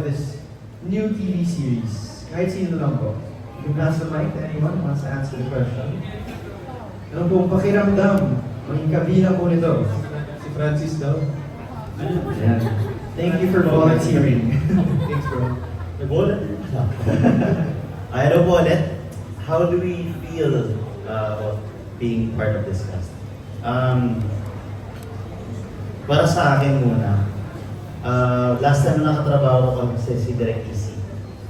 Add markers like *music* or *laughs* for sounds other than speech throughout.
this new TV series. Kahit sino lang po. You can pass the mic to anyone who wants to answer the question. Ano pong pakiramdam? Maging kabila po nito. Si Francis daw. Ayan. Thank you for volunteering. *laughs* Thanks bro. Nag-volunteer I know po ulit, how do we feel uh, about being part of this cast? Um, para sa akin muna, uh, last time na nakatrabaho ko kasi si Direk Easy.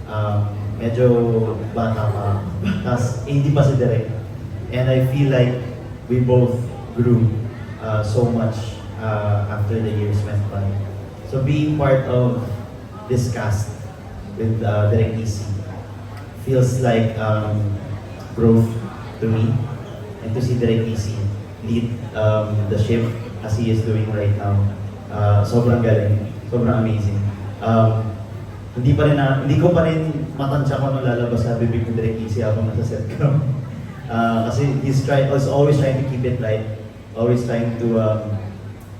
Um, medyo bata pa. Tapos hindi pa si Direk. And I feel like we both grew uh, so much uh, after the years went by. So being part of this cast with uh, Direk Easy feels like um, growth to me and to see Direk Easy lead um, the ship as he is doing right now. Uh, sobrang galing, sobrang amazing. Um, hindi pa rin na, hindi ko pa rin matansya kung ano lalabas sa bibig ni Direk Easy habang nasa set ko. *laughs* Uh, kasi he's trying, was always trying to keep it light, always trying to um,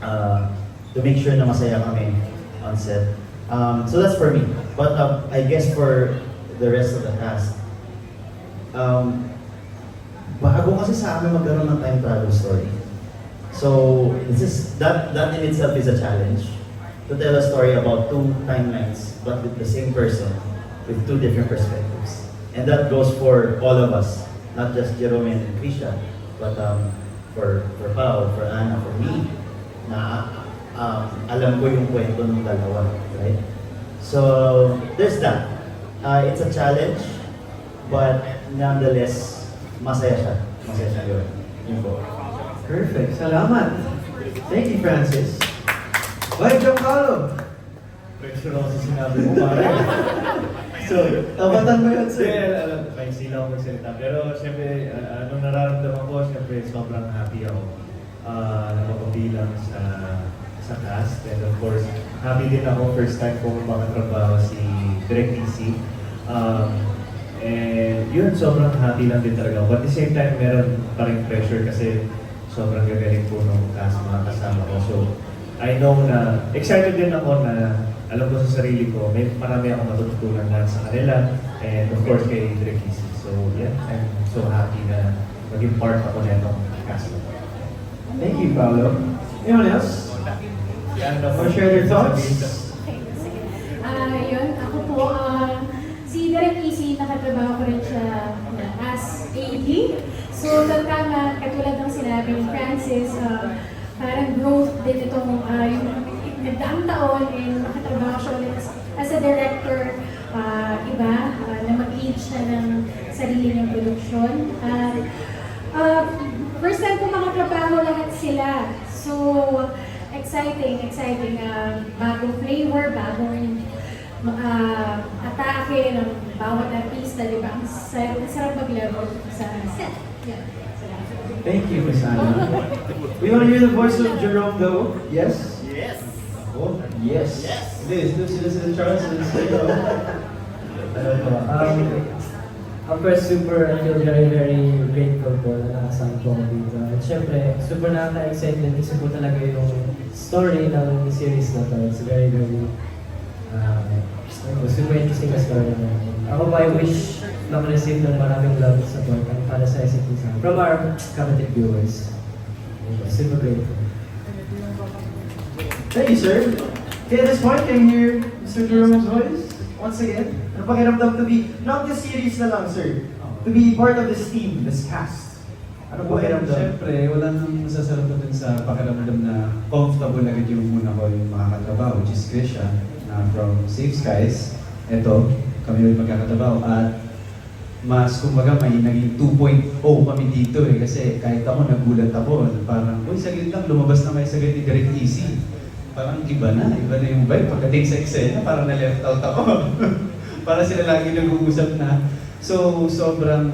uh, to make sure na masaya kami on set. Um, so that's for me. But um, I guess for the rest of the cast, um, bago kasi sa amin magkaroon ng time travel story. So this is that that in itself is a challenge to tell a story about two timelines but with the same person with two different perspectives. And that goes for all of us, not just Jerome and Krisha, but um, for for Pao, for Anna, for me, na um, alam ko yung kwento ng dalawa, right? So there's that. Uh, it's a challenge, but nonetheless, masaya siya. Masaya siya yun. Yun po. Perfect. Salamat. Thank you, Francis. Bye, Giancarlo. Pressure ako sa sinabi mo pare. So, tabatan mo yun, sir. alam, may sila ako magsalita. Pero siyempre, uh, anong nararamdaman ko, siyempre sobrang happy ako uh, na mapabilang sa sa cast. And of course, happy din ako first time kong makatrabaho si Direk DC. Um, and yun, sobrang happy lang din talaga. But at the same time, meron pa rin pressure kasi sobrang gagaling po nung cast mga kasama ko. So, I know na, excited din ako na alam ko sa sarili ko, may marami akong matututunan na sa kanila and of course kay Direk Easy. So yeah, I'm so happy na maging part ako na itong cast. Thank you, Paolo. Anyone else? Want to share your thoughts? Okay, sige. Ah, yun, ako po, ah, si Direk Easy, nakatrabaho ko rin siya na as AD. So, tama, katulad ng sinabi ni Francis, ah, parang growth din itong ah, yung nagdaang taon and nakatrabaho siya ulit as, a director, ah, iba, ah, na mag-lead siya ng sarili niyang produksyon. At ah, first time ko makatrabaho lahat sila. So, exciting, exciting. ah, bagong flavor, bagong uh, atake ng bawat artista, di ba? Ang sarap, ang sarap maglaro sa set. Yeah. Thank you, Miss Anna. We want to hear the voice of Jerome, though. Yes? Yes! Oh, yes. Yes. Hindi, sila sila sila Charles. Ano po, um, of course, super, I feel very, very grateful po na nakasama po ako dito. At syempre, super nakaka-excite din kasi po talaga yung story ng series na to. It's very, very, uh, ano, super interesting na story na. Ako ba, I wish makareceive ng maraming love at support para sa SAT from our captive viewers. Super grateful. Thank you, sir. Okay, at this point, can you hear Mr. Jerome's voice? Once again, ano pakiramdam to be, not this series na lang, sir. To be part of this team, this cast. Ano Well, pakiramdam? Siyempre, wala nang masasarap na dun sa pakiramdam na comfortable agad yung muna ko yung makakatrabaho, which is Krisha, na from Safe Skies. Ito, kami rin magkakatrabaho. At mas, kumbaga, may naging 2.0 kami dito eh. Kasi kahit ako, nagulat ako. Parang, uy, saglit lang, lumabas na kayo sa ganit Direct Easy. Parang iba na, iba na yung vibe. Pagdating sa eksena, parang na-left out ako. *laughs* parang sila lagi nag-uusap na. So, sobrang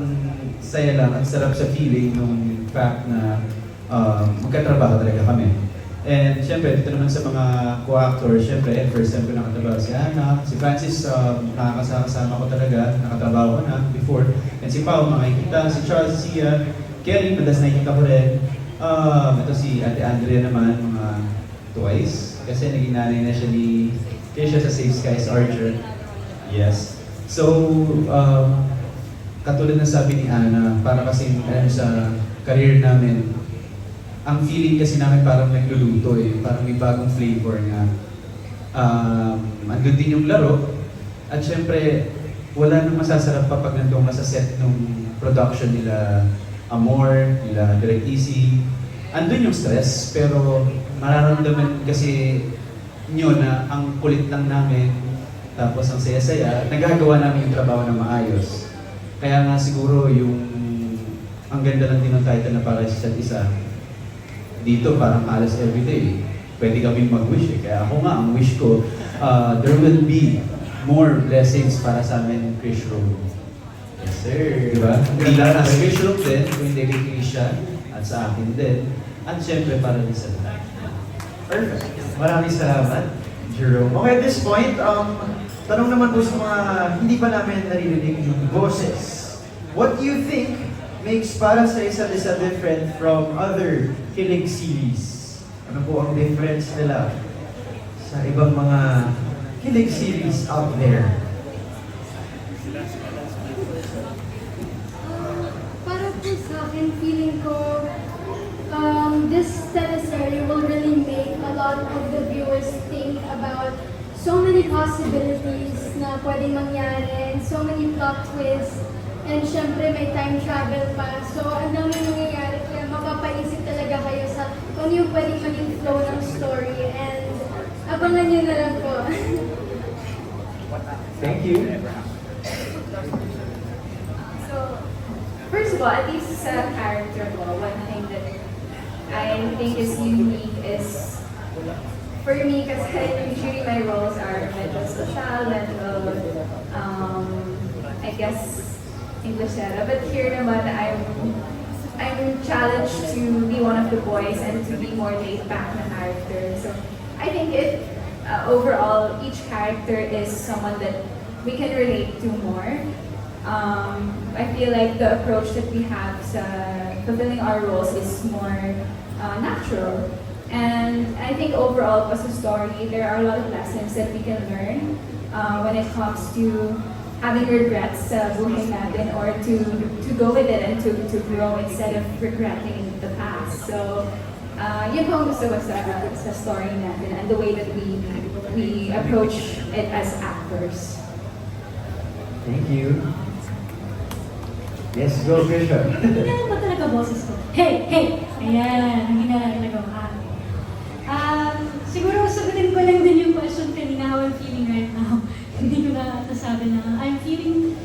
saya lang at sarap sa feeling nung fact na uh, magkatrabaho talaga kami. And syempre, dito naman sa mga co-actors, syempre, eh, first time ko nakatrabaho si Ana, si Francis, um, nakakasama ko talaga, nakatrabaho ko na before. And si Pao, makikita, si Charles, si uh, Kelly, madalas nakikita ko rin. Um, ito si Ate Andrea naman, mga twice. Kasi naging nanay na siya ni kaya siya sa Safe Skies Archer. Yes. So, um, katulad ng sabi ni Ana, para kasi ano, sa career namin, ang feeling kasi namin parang nagluluto eh, parang may bagong flavor nga. Um, andun din yung laro, at syempre, wala nang masasarap pa pag nandun ka sa set nung production nila Amor, nila Direct Easy. Andun yung stress, pero mararamdaman kasi nyo na ang kulit lang namin, tapos ang saya-saya, nagagawa namin yung trabaho na maayos. Kaya nga siguro yung ang ganda lang din ng title na para sa isa't isa. Dito parang halos everyday. Pwede kami mag-wish eh. Kaya ako nga, ang wish ko, uh, there will be more blessings para sa amin, Chris Rowe. Yes, sir. Di ba? Hindi lang sa Chris Rowe din, kundi kay Christian at sa akin din. At syempre para din sa lahat. Perfect. Maraming salamat, Jerome. Okay, at this point, um, tanong naman po sa mga hindi pa namin naririnig yung boses. What do you think makes para sa isa't isa different from other kilig series? Ano po ang difference nila sa ibang mga kilig series out there? Para po sa akin, feeling ko, um, this teleserye will really make a lot of the viewers think about so many possibilities na pwedeng mangyari, so many plot twists, and syempre may time travel pa. So, ang dami nangyayari, kaya mapapaisip talaga kayo sa kung yung pwedeng maging flow ng story, and abangan nyo na lang po. *laughs* Thank you. So, first of all, at least sa character ko, one thing that I think is unique is, for me, kasi usually my roles are medyo social, medyo, um, I guess, Englishera. But here naman, I'm, I'm challenged to be one of the boys and to be more laid back na character. So, I think it, uh, overall, each character is someone that we can relate to more. Um, I feel like the approach that we have sa fulfilling our roles is more uh, natural. And I think overall, as a story, there are a lot of lessons that we can learn uh, when it comes to having regrets sa buhay natin or to to go with it and to, to grow instead of regretting the past. So, uh, yun po ang gusto ko sa, sa story natin and the way that we we approach it as actors. Thank you. Yes, go, Krisha. Hindi ba talaga boses ko? Hey! Hey! Ayan, hindi na lang talaga makakita. Um, siguro sagutin ko lang din yung question kanina, how I'm feeling right now. *laughs* Hindi ko na nasabi na I'm feeling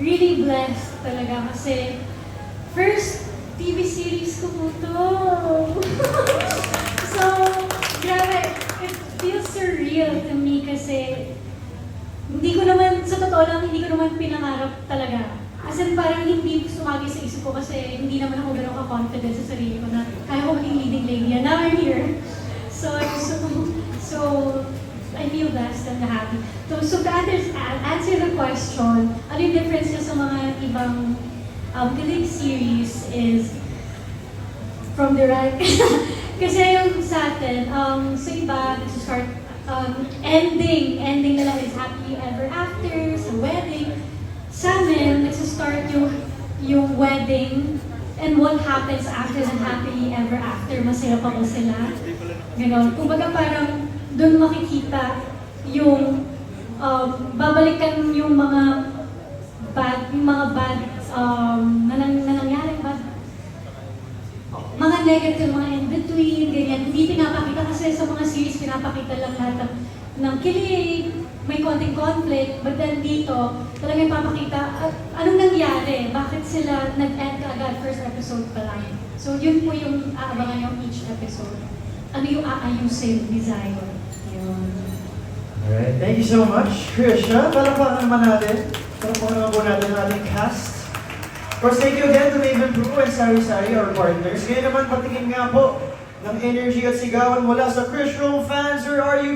really blessed talaga kasi first TV series ko po to. *laughs* so, grabe, it feels surreal to me kasi hindi ko naman, sa totoo lang, hindi ko naman pinangarap talaga. As in, parang hindi sumagi sa isip ko kasi hindi naman ako gano'n ka-confident sa sarili ko na kaya ko maging leading lady. And now I'm here. So, so, so I feel blessed and happy. So, so to answer, answer the question, ano difference niya sa mga ibang um, kilig series is from the right. *laughs* Kasi yung sa atin, um, sa iba, nag-start um, ending. Ending nila is happy ever after, sa wedding. Sa amin, nag-start yung, yung wedding and what happens after the happily ever after. Masaya pa ba sila? Ganon. Kumbaga parang doon makikita yung um, babalikan yung mga bad, yung mga bad um, na, nang, na nangyari, bad mga negative, mga in-between, ganyan. Hindi pinapakita kasi sa mga series, pinapakita lang lahat ng, ng kilig, may konting conflict, but then dito, talaga ipapakita at anong nangyari, bakit sila nag-end kaagad first episode pa lang. So yun po yung aabangan yung each episode. Ano yung aayusin ni Zion. Yun. Alright, thank you so much, Krisha. Palakpakan naman natin. Palakpakan naman po natin ang ating cast. Of course, thank you again to Maven Brew and Sari Sari, our partners. Ngayon naman, patingin nga po ng energy at sigawan mula sa Chris Room fans. Where are you guys?